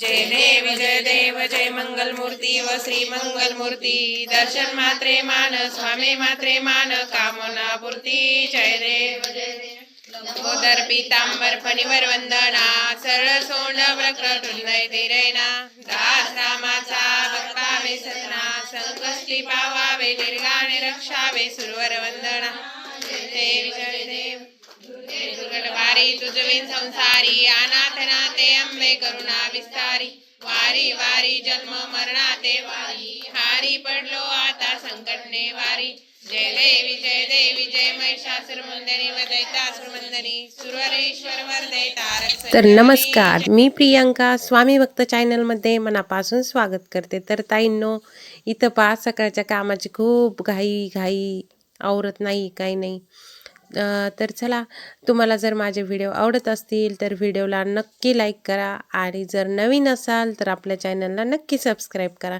जय देव जय देव जय मंगल मूर्ती व श्री मंगल मूर्ती दर्शन मात्रे मान स्वामी मात्रे मान कामना पूर्ती. जय देव जय लंबोदर पीतांबर फणीवर वंदना. सरळ सोंड प्रकटुंदय धीरेना दास रामाचा बघावे सतना. संकष्टी पावावे निर्गाणे रक्षावे सुरवर वंदना. जय देव जय देव. दुर्गट वारी तुझविन संसारी अनाथ अंबे करुणा विस्तारी. वारी वारी जन्म मरणाते वारी. हारी पडलो आता संकटने वारी. जय देवी जय देवी जय महिषासुर मंदरी वदैतासुर मंदरी. सुरवरेश्वर वरदय तारक तर नमस्कार मी प्रियांका स्वामी भक्त चॅनलमध्ये मनापासून स्वागत करते. तर ताईंनो इथं पाच सकाळच्या कामाची खूप घाई घाई आवरत नाही काही नाही. तर चला तुम्हाला जर माझे व्हिडिओ आवडत असतील तर व्हिडिओला नक्की लाईक करा. आणि जर नवीन असाल तर आपल्या चॅनलला नक्की सबस्क्राईब करा.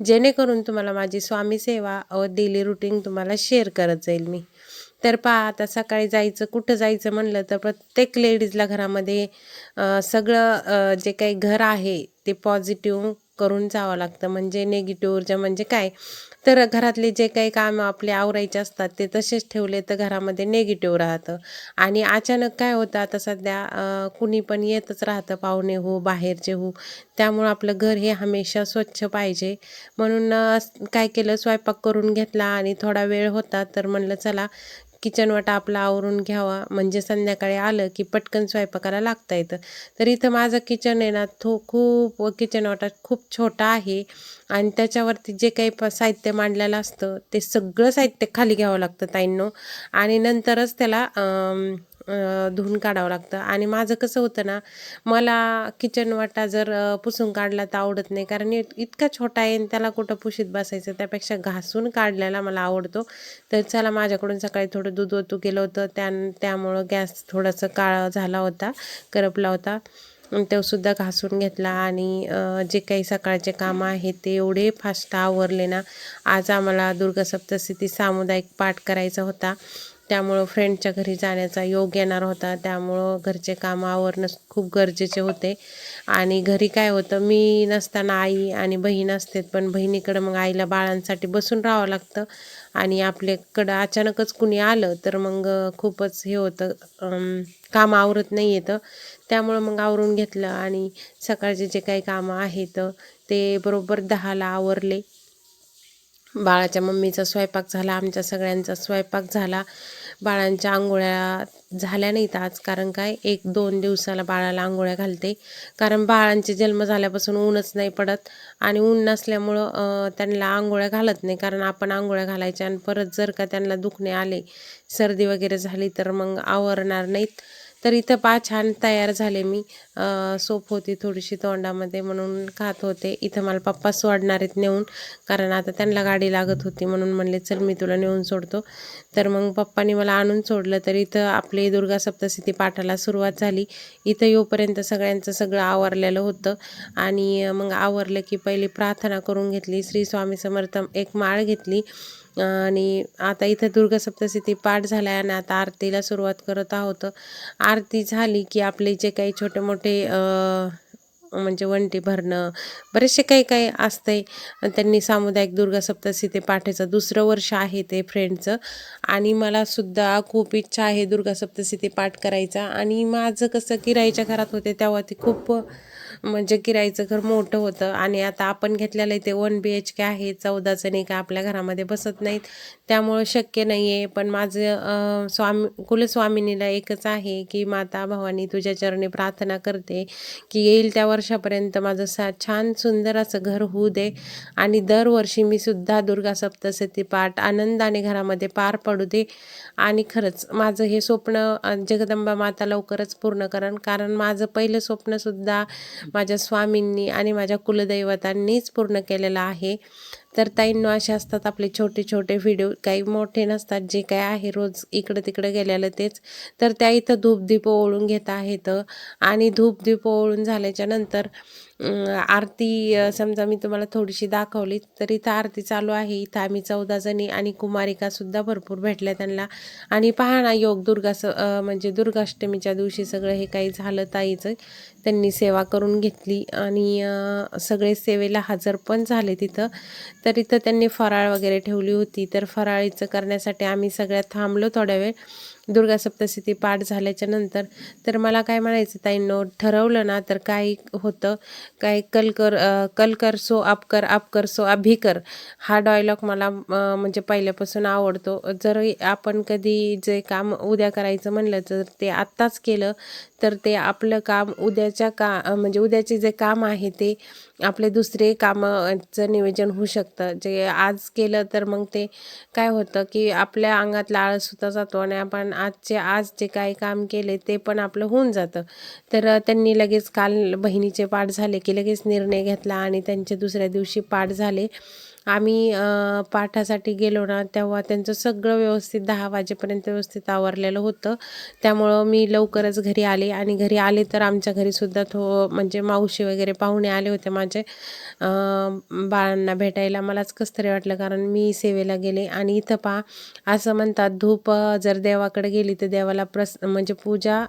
जेणेकरून तुम्हाला माझी स्वामी सेवा व डेली रुटीन तुम्हाला शेअर करत जाईल मी. तर पहा आता सकाळी जायचं कुठं जायचं म्हणलं तर प्रत्येक लेडीजला घरामध्ये सगळं जे काही घर आहे ते पॉझिटिव्ह करून जावं लागतं. म्हणजे निगेटिव्ह ऊर्जा म्हणजे काय? तर घरातले जे काही कामं आपले आवरायचे असतात ते तसेच ठेवले तर घरामध्ये निगेटिव्ह राहतं. आणि अचानक काय होतं आता सध्या कुणी पण येतच राहतं पाहुणे हो बाहेरचे हो. त्यामुळं आपलं घर हे हमेशा स्वच्छ पाहिजे. म्हणून काय केलं स्वयंपाक करून घेतला आणि थोडा वेळ होता तर म्हणलं चला किचन वाटा आपला आवरून घ्यावा. म्हणजे संध्याकाळी आलं की पटकन स्वयंपाकाला लागता येतं. तर इथं माझं किचन आहे ना तो खूप किचन वाटा खूप छोटा आहे. आणि त्याच्यावरती जे काही प साहित्य मांडलेलं असतं ते सगळं साहित्य खाली घ्यावं लागतं ताईंनो. आणि नंतरच त्याला धुवून काढावं लागतं. आणि माझं कसं होतं ना मला किचन वाटा जर पुसून काढला तर आवडत नाही. कारण इत- इतका छोटा आहे आणि त्याला कुठं पुशीत बसायचं त्यापेक्षा घासून काढलेला मला आवडतो. तर चला माझ्याकडून सकाळी थोडं दूध ओतू केलं होतं. त्या त्यामुळं गॅस थोडासा काळा झाला होता करपला होता. तोसुद्धा तो सुद्धा घासून घेतला. आणि जे काही सकाळचे कामं आहेत ते एवढे फास्ट आवरले ना आज आम्हाला दुर्गा सप्तशती सामुदायिक पाठ करायचा होता. त्यामुळं फ्रेंडच्या घरी जाण्याचा योग येणार होता. त्यामुळं घरचे कामं आवरणं खूप गरजेचे होते. आणि घरी काय होतं मी नसताना आई आणि बहीण असते पण बहिणीकडं मग आईला बाळांसाठी बसून राहावं लागतं. आणि आपल्याकडं अचानकच कुणी आलं तर मग खूपच हे होतं कामं काम आवरत नाही येतं. त्यामुळं मग आवरून घेतलं. आणि सकाळचे जे काही कामं आहेत ते बरोबर दहाला आवरले. बाळाच्या मम्मीचा स्वयंपाक झाला आमच्या सगळ्यांचा स्वयंपाक झाला. बाळांच्या आंघोळ्या झाल्या नाहीत आज कारण काय? एक दोन दिवसाला बाळाला आंघोळ्या घालते. कारण बाळांचे जन्म झाल्यापासून ऊनच नाही पडत आणि ऊन नसल्यामुळं त्यांना आंघोळ्या घालत नाही. कारण आपण आंघोळ्या घालायच्या आणि परत जर का त्यांना दुखणे आले सर्दी वगैरे झाली तर मग आवरणार नाहीत. तर इथं पा छान तयार झाले मी. सोप होती थोडीशी तोंडामध्ये म्हणून खात होते. इथं मला पप्पा सोडणार आहेत नेऊन कारण आता त्यांना गाडी लागत होती म्हणून म्हणले चल मी तुला नेऊन सोडतो. तर मग पप्पानी मला आणून सोडलं. तर इथं आपले दुर्गा सप्तशती पाठाला सुरुवात झाली. इथं येऊपर्यंत सगळ्यांचं सगळं आवरलेलं होतं. आणि मग आवरलं की पहिली प्रार्थना करून घेतली. श्री स्वामी समर्थ एक माळ घेतली. आणि आता इथं दुर्गा सप्तशती पाठ झाला आहे आणि आता आरतीला सुरुवात करत आहोत. आरती झाली की आपले जे काही छोटे मोठे म्हणजे वंटी भरणं बरेचसे काही काही असतंय. त्यांनी सामुदायिक दुर्गा सप्तशी ते पाठायचं दुसरं वर्ष आहे ते फ्रेंडचं. आणि मला सुद्धा खूप इच्छा आहे दुर्गा ते पाठ करायचा. आणि माझं कसं किराईच्या घरात होते तेव्हा ते खूप म्हणजे किराईचं घर मोठं होतं आणि आता आपण घेतलेलं आहे ते वन बी एच के आहे. चौदा जणी का आपल्या घरामध्ये बसत नाहीत. त्यामुळं शक्य नाही आहे पण माझं स्वामी कुलस्वामिनीला एकच आहे की माता भवानी तुझ्या चरणी प्रार्थना करते की येईल त्या वर्षापर्यंत माझं सा छान सुंदर असं घर होऊ दे. आणि दरवर्षी मी सुद्धा दुर्गा सप्तशती पाठ आनंदाने घरामध्ये पार पडू दे. आणि खरंच माझं हे स्वप्न जगदंबा माता लवकरच पूर्ण करण. कारण माझं पहिलं स्वप्नसुद्धा माझ्या स्वामींनी आणि माझ्या कुलदैवतांनीच पूर्ण केलेलं आहे. तर ताईंनो असे असतात आपले छोटे छोटे व्हिडिओ काही मोठे नसतात जे काय आहे रोज इकडं तिकडं गेलेलं तेच. तर त्या इथं धूपदीप ओळून घेत आहेत. आणि धूपदीप ओळून झाल्याच्यानंतर आरती समजा मी तुम्हाला थोडीशी दाखवली तर इथं आरती चालू आहे. इथं आम्ही चौदा जणी आणि कुमारिकासुद्धा भरपूर भेटल्या त्यांना. आणि पहा ना योग दुर्गा स म्हणजे दुर्गाष्टमीच्या दिवशी सगळं हे काही झालं ताईचं. त्यांनी सेवा करून घेतली आणि सगळे सेवेला हजर पण झाले तिथं. तर इथं त्यांनी फराळ वगैरे ठेवली होती. तर फराळीचं करण्यासाठी आम्ही सगळ्यात थांबलो थोड्या वेळ. दुर्गा सप्तशती पाठ झाल्याच्यानंतर तर मला काय म्हणायचं ताईंनो ठरवलं ना तर काय होतं. काय कलकर कलकर सो आपकर आपकर सो अभिकर हा डायलॉग मला म्हणजे पहिल्यापासून आवडतो. जर आपण कधी जे काम उद्या करायचं म्हणलं तर ते आत्ताच केलं तर ते आपलं काम उद्याच्या का म्हणजे उद्याचे जे काम आहे ते आपले दुसरे कामाचं नियोजन होऊ शकतं. जे आज केलं तर मग ते काय होतं की आपल्या अंगातला आळसुद्धा जातो आणि आपण आजचे आज जे काही काम केले ते पण आपलं होऊन जातं. तर त्यांनी लगेच काल बहिणीचे पाठ झाले की लगेच निर्णय घेतला आणि त्यांचे दुसऱ्या दिवशी पाठ झाले. आम्ही पाठासाठी गेलो ना तेव्हा त्यांचं सगळं व्यवस्थित दहा वाजेपर्यंत व्यवस्थित आवरलेलं होतं. त्यामुळं मी लवकरच घरी आले आणि घरी आले तर आमच्या घरीसुद्धा थो म्हणजे मावशी वगैरे पाहुणे आले होते माझे. बाळांना भेटायला. मलाच कसं तरी वाटलं कारण मी सेवेला गेले. आणि इथं पहा असं म्हणतात धूप जर देवाकडे गेली तर देवाला प्रस म्हणजे पूजा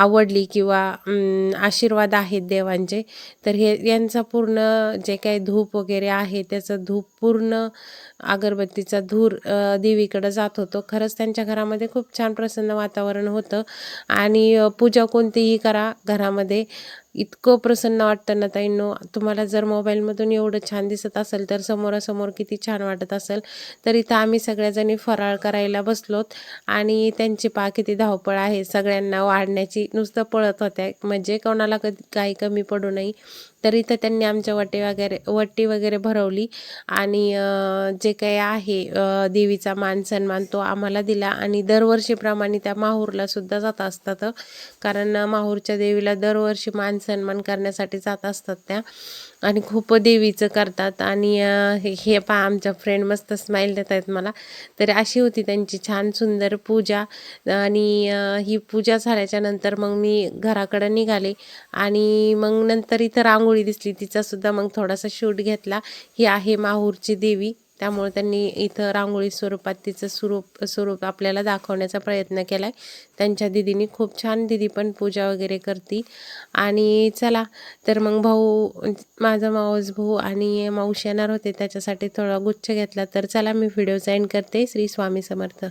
आवडली किंवा आशीर्वाद आहेत देवांचे. तर हे यांचा पूर्ण जे काही धूप वगैरे आहे त्याचं धूप पूर्ण अगरबत्तीचा धूर देवीकडं जात होतो. खरंच त्यांच्या घरामध्ये खूप छान प्रसन्न वातावरण होतं. आणि पूजा कोणतीही करा घरामध्ये. इतकं प्रसन्न वाटतं ना ताईंनो. तुम्हाला जर मोबाईलमधून एवढं छान दिसत असेल तर समोरासमोर किती छान वाटत असेल. तर इथं आम्ही सगळ्याजणी फराळ करायला बसलोत आणि त्यांची पा किती धावपळ आहे सगळ्यांना वाढण्याची नुसतं पळत होत्या. म्हणजे कोणाला कधी काही कमी पडू नाही तर इथं त्यांनी आमच्या वटे वगैरे वट्टी वगैरे भरवली आणि जे काही आहे देवीचा मान सन्मान तो आम्हाला दिला आणि दरवर्षीप्रमाणे त्या माहूरला सुद्धा जात असतात. कारण माहूरच्या देवीला दरवर्षी मान सन्मान करण्यासाठी जात असतात त्या. आणि खूप देवीचं करतात. आणि हे हे पा आमच्या फ्रेंड मस्त स्माईल देत आहेत मला. तर अशी होती त्यांची छान सुंदर पूजा. आणि ही पूजा झाल्याच्यानंतर मग मी घराकडं निघाले. आणि मग नंतर इथं रांगोळी दिसली. तिचासुद्धा मग थोडासा शूट घेतला. ही आहे माहूरची देवी. त्यामुळे त्यांनी इथं रांगोळी स्वरूपात तिचं स्वरूप स्वरूप आपल्याला दाखवण्याचा प्रयत्न केला आहे त्यांच्या दिदीने खूप छान दिदी पण पूजा वगैरे करते. आणि चला तर मग भाऊ माझा मावस भाऊ आणि मावशी येणार होते त्याच्यासाठी थोडा गुच्छ घेतला. तर चला मी व्हिडिओ एंड करते. श्री स्वामी समर्थ.